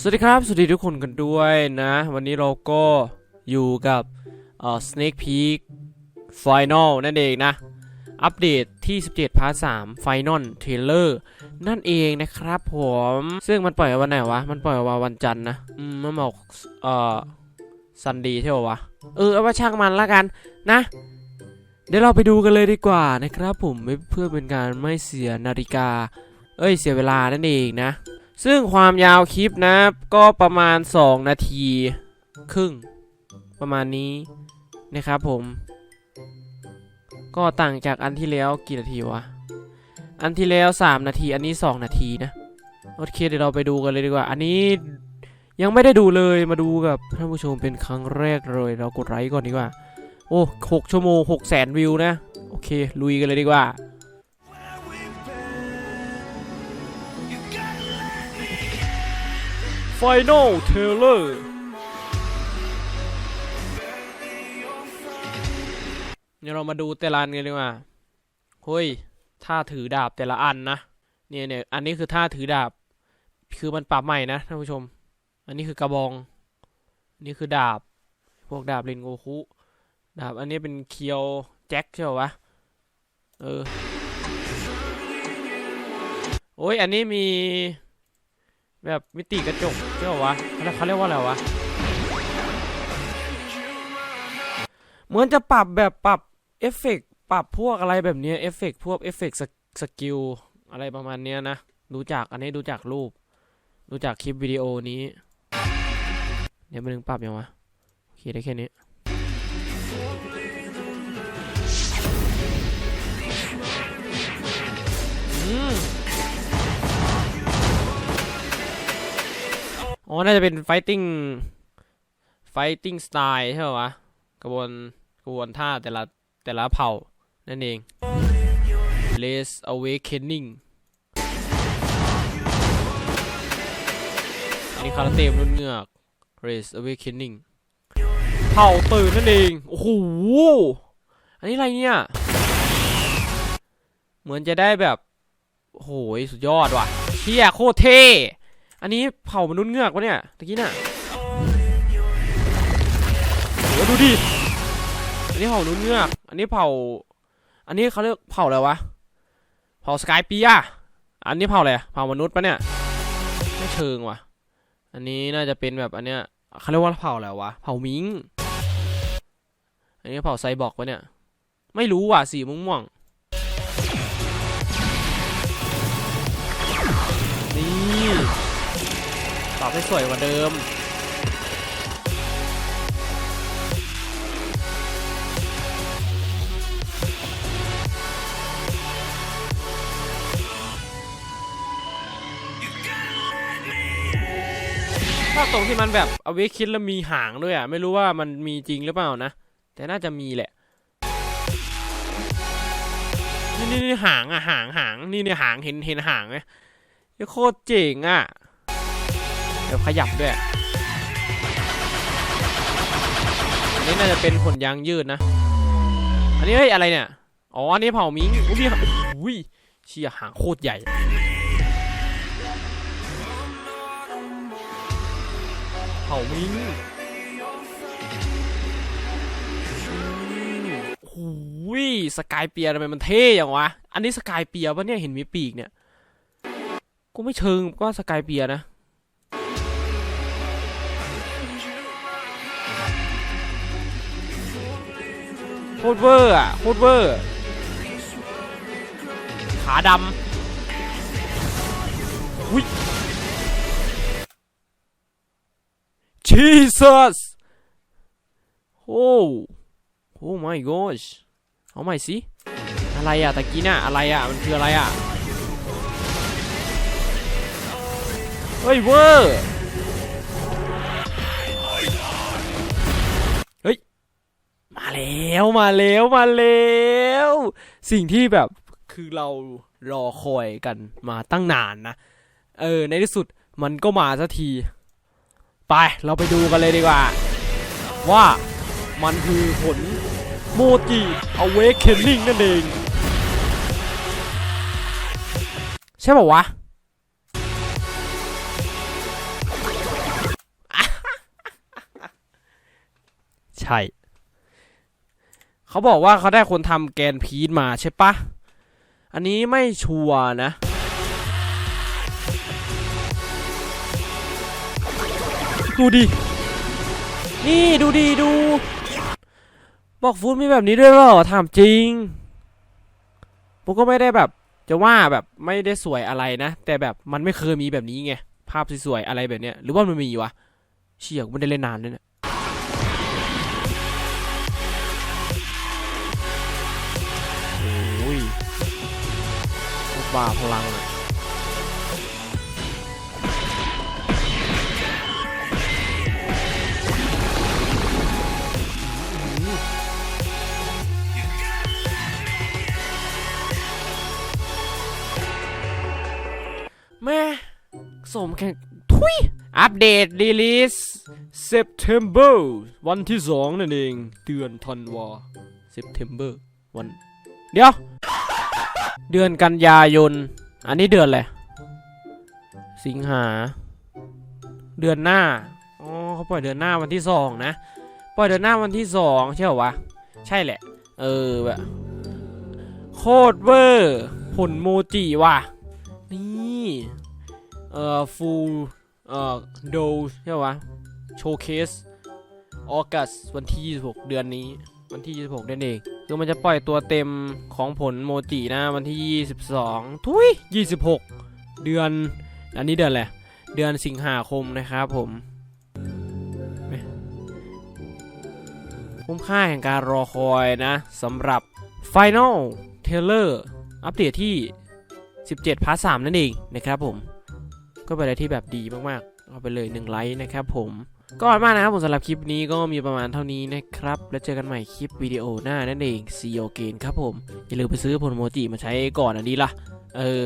สวัสดีครับ สวัสดีทุกคนกันด้วยนะ วันนี้เราก็อยู่กับเอ่อ Snake Peak Final นั่นเองนะ อัปเดตที่ 17 พาร์ท 3 Final Trailer นั่นเองนะครับผม ซึ่งมันปล่อยวันไหนวะ มันปล่อยมาวันจันทร์นะ อืม มันบอกเอ่อซันดีใช่ป่าวะ เออ เอาว่าช่างมันละกันนะ เดี๋ยวเราไปดูกันเลยดีกว่านะครับผมเพื่อเป็นการไม่เสียนาฬิกา เอ้ย เสียเวลานั่นเองนะ ซึ่งความยาวคลิปนะก็ประมาณ 2 นาที ครึ่ง ประมาณนี้นะครับผม ก็ต่างจากอันที่แล้วกี่นาทีวะ อันที่แล้ว 3 นาที อันนี้ 2 นาทีนะ โอเคเดี๋ยวเราไปดูกันเลยดีกว่า อันนี้ยังไม่ได้ดูเลยมาดูกับท่านผู้ชมเป็นครั้งแรกเลย เรากดไลค์ก่อนดีกว่า โอ้หกชั่วโมง6แสนวิวนะ โอเค ลุยกันเลยดีกว่า Final Trailer เดี๋ยวเรามาดูแต่ละอันกันดีกว่าเฮ้ยท่าถือดาบแต่ละอันนะ เนี่ยเนี่ยอันนี้คือท่าถือดาบ คือมันปรับใหม่นะท่านผู้ชม อันนี้คือกระบองนนี้คือดาบ พวกดาบเรนโกคุ ดาบอันนี้เป็นเคียวแจ็คใช่ปะวะเออ โอ้ย อันนี้มี แบบมิติกระจกใช่ปะวะเขาเขาเรียกว่าอะไรวะ เหมือนจะปรับแบบปรับเอฟเฟกปรับพวกอะไรแบบเนี้ยเอฟเฟกพวกเอฟเฟกสกิลอะไรประมาณเนี้ยนะ ดูจากอันนี้ดูจากรูป ดูจากคลิปวิดีโอนี้ เดี๋ยวมันนึงปรับยังวะโอเคได้แค่นี้อืม อ๋อ น่าจะเป็น fighting fighting style ใช่ปะวะ กระบวนกระบวนท่าแต่ละแต่ละเผ่า นั่นเอง Race Awakening อันนี้คาราเต้มนุ่นเงือก Race Awakening เผ่าตื่นนั่นเอง โอ้โห อันนี้อะไรเนี่ย เหมือนจะได้แบบโอ้โหสุดยอดว่ะเชี่ยโคตรเท่ อันนี้เผ่ามนุษย์เงือกวะเนี่ยตะกี้น่ะโหดูดิ อันนี้เผ่ามนุษย์เงือก อันนี้เผ่า อันนี้เขาเรียกเผ่าอะไรวะ เผ่าสกายปีอะอันนี้เผ่าอะไร เผ่ามนุษย์ปะเนี่ย ไม่เชิงว่ะ อันนี้น่าจะเป็นแบบอันเนี้ยเขาเรียกว่าเผ่าอะไรวะ เผ่ามิง อันนี้เผ่าไซบอร์กปะเนี่ย ไม่รู้ว่ะ สีม่วงๆ ปรับให้สวยกว่าเดิมชอบตรงที่มันแบบเอาไว้คิดแล้วมีหางด้วยอะ ไม่รู้ว่ามันมีจริงหรือเปล่านะ แต่น่าจะมีแหละ นี่นี่หางอะหางหางนี่เนี่ยหางเห็นเห็นหางไหมโคตรเจ๋งอะ เดี๋ยวขยับด้วยอันนี้น่าจะเป็นขนยางยืดนะ อันนี้เฮ้ยอะไรเนี่ย อ๋อ อันนี้เผ่ามิงอุ้ยมีหางอุ้ยเชี่ยหางโคตรใหญ่ เผ่ามิงโอ้โหสกายเปียร์ทำไมมันเท่อย่างวะ อันนี้สกายเปียร์ปะเนี่ยเห็นมีปีกเนี่ย กูไม่เชิงก็สกายเปียร์นะ โคตรเวอร์อะโคตรเวอร์ขาดำอุ้ย Jesus โอ้ Oh my gosh เอาใหม่สิ อะไรอะตะกี้น่ะอะไรอะ มันคืออะไรอะ เฮ้ยเวอร์ แล้วมาแล้วมาแล้วสิ่งที่แบบคือเรารอคอยกันมาตั้งนานนะ เออ ในที่สุดมันก็มาสักที ไปเราไปดูกันเลยดีกว่า ว่ามันคือผลโมจิอเวคเคนนิ่งนั่นเอง ใช่ป่าวะใช่ เขาบอกว่าเขาได้คนทำแกนพีทมาใช่ปะ อันนี้ไม่ชัวร์นะ ดูดิ นี่ดูดิดู บอกฟูดมีแบบนี้ด้วยเหรอ ถามจริง ผมก็ไม่ได้แบบ จะว่าแบบไม่ได้สวยอะไรนะ แต่แบบมันไม่เคยมีแบบนี้ไง ภาพสวยๆอะไรแบบเนี้ย หรือว่ามันมีวะ เชี่ยกูไม่ได้เล่นนานเลยเนี่ย บ้าพลังแม่สมแข่งทุยอัปเดตรีลิส September วันที่สองนั่นเองเดือนธันวา September วัน เดี๋ยว เดือนกันยายน อันนี้เดือนอะไรสิงหา เดือนหน้า อ๋อเขาปล่อยเดือนหน้าวันที่สองนะ ปล่อยเดือนหน้าวันที่สองใช่เหรอวะ ใช่แหละ เออแบบโคตรเวอร์ ผลโมจิว่ะ นี่ เอ่อ ฟูล เอ่อ โดใช่ปะวะ โชว์เคส ออกัส วันที่ 26 เดือนนี้ วันที่ 26นั่นเอง คือมันจะปล่อยตัวเต็มของผลโมจินะวันที่ 22 ทุย 26 เดือน อันนี้เดือนอะไร เดือนสิงหาคมนะครับผมคุ้มค่าแห่งการรอคอยนะสำหรับ Final t a i l o r อัปเดตที่ 17 พาร์ท 3 นั่นเองนะครับผม ก็เป็นอะไรที่แบบดีมากๆ เอาไปเลย 1 ไลค์นะครับผม ก็อนมากนะครับผมสำหรับคลิปนี้ก็มีประมาณเท่านี้นะครับ แล้วเจอกันใหม่คลิปวิดีโอหน้านั่นเองซีโอเกนครับผม อย่าลืมไปซื้อผลโมจิมาใช้ก่อนอันนี้ล่ะ เออ